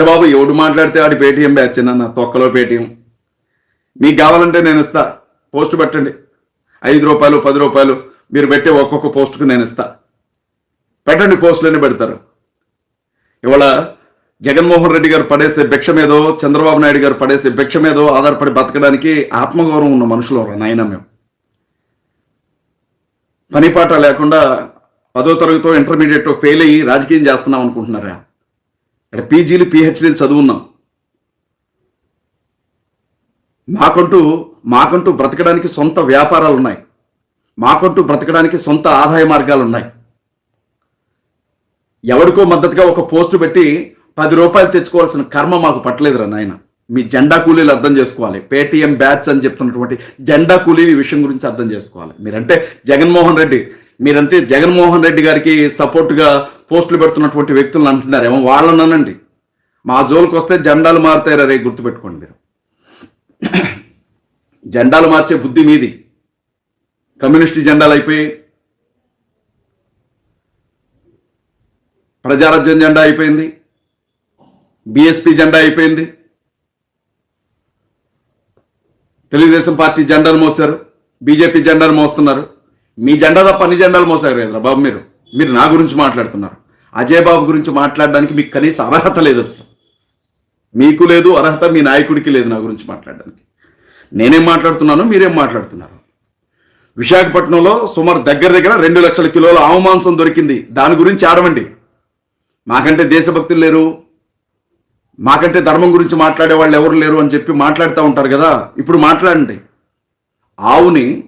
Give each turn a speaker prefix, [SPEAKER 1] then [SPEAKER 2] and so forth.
[SPEAKER 1] అరే బాబు ఎవడు మాట్లాడితే ఆడి పేటీఎం బ్యాచ్ అన్న తొక్కలో పేటీఎం. మీకు కావాలంటే నేను ఇస్తా. పోస్ట్ పెట్టండి. ఐదు రూపాయలు పది రూపాయలు. మీరు పెట్టే ఒక్కొక్క పోస్టుకు నేను ఇస్తా. పెట్టండి పోస్టులన్నీ పెడతారు. ఇవాళ జగన్మోహన్ రెడ్డి గారు పడేసే భిక్ష మీదో చంద్రబాబు నాయుడు గారు పడేసే భిక్ష మీదో ఆధారపడి బతకడానికి ఆత్మగౌరవం ఉన్న మనుషులు నాయన మేము. పనిపాట లేకుండా పదో తరగతో ఇంటర్మీడియట్ ఫెయిల్ అయ్యి రాజకీయం చేస్తున్నాం అనుకుంటున్నారా? ఇక్కడ పీజీలు పిహెచ్డీలు చదువున్నాం. మాకంటూ మాకంటూ బ్రతకడానికి సొంత వ్యాపారాలు ఉన్నాయి మాకంటూ బ్రతకడానికి సొంత ఆదాయ మార్గాలు ఉన్నాయి ఎవరికో మద్దతుగా ఒక పోస్టు పెట్టి పది రూపాయలు తెచ్చుకోవాల్సిన కర్మ మాకు పట్టలేదురా నాయన. మీ జెండా కూలీలు అర్థం చేసుకోవాలి. పేటీఎం బ్యాచ్ అని చెప్తున్నటువంటి జెండా కూలీలు ఈ విషయం గురించి అర్థం చేసుకోవాలి. మీరంటే జగన్మోహన్ రెడ్డి మీరంటే జగన్మోహన్ రెడ్డి గారికి సపోర్ట్గా పోస్టులు పెడుతున్నటువంటి వ్యక్తులను అంటున్నారేమో వాళ్ళని మా జోలికి వస్తే జెండాలు మారుతాయి రే గుర్తుపెట్టుకోండి మీరు. జెండాలు మార్చే బుద్ధి మీది. కమ్యూనిస్ట్ జెండాలు అయిపోయి ప్రజారాజ్యం జెండా అయిపోయింది. బీఎస్పీ జెండా అయిపోయింది. తెలుగుదేశం పార్టీ జెండాను మోశారు. బీజేపీ జెండాను మోస్తున్నారు. మీ జెండా తప్ప అన్ని జెండాలు మోసారు కదా బాబు మీరు. మీరు నా గురించి మాట్లాడుతున్నారు. అజయ్ బాబు గురించి మాట్లాడడానికి మీకు కనీస అర్హత లేదు అసలు. మీకు లేదు అర్హత మీ నాయకుడికి లేదు నా గురించి మాట్లాడడానికి. నేనేం మాట్లాడుతున్నాను మీరేం మాట్లాడుతున్నారు. విశాఖపట్నంలో సుమారు దగ్గర దగ్గర రెండు లక్షల కిలోల ఆవు మాంసం దొరికింది. దాని గురించి ఆడవండి. మాకంటే దేశభక్తులు లేరు. మాకంటే ధర్మం గురించి మాట్లాడే వాళ్ళు ఎవరు లేరు అని చెప్పి మాట్లాడుతూ ఉంటారు కదా. ఇప్పుడు మాట్లాడండి. ఆవుని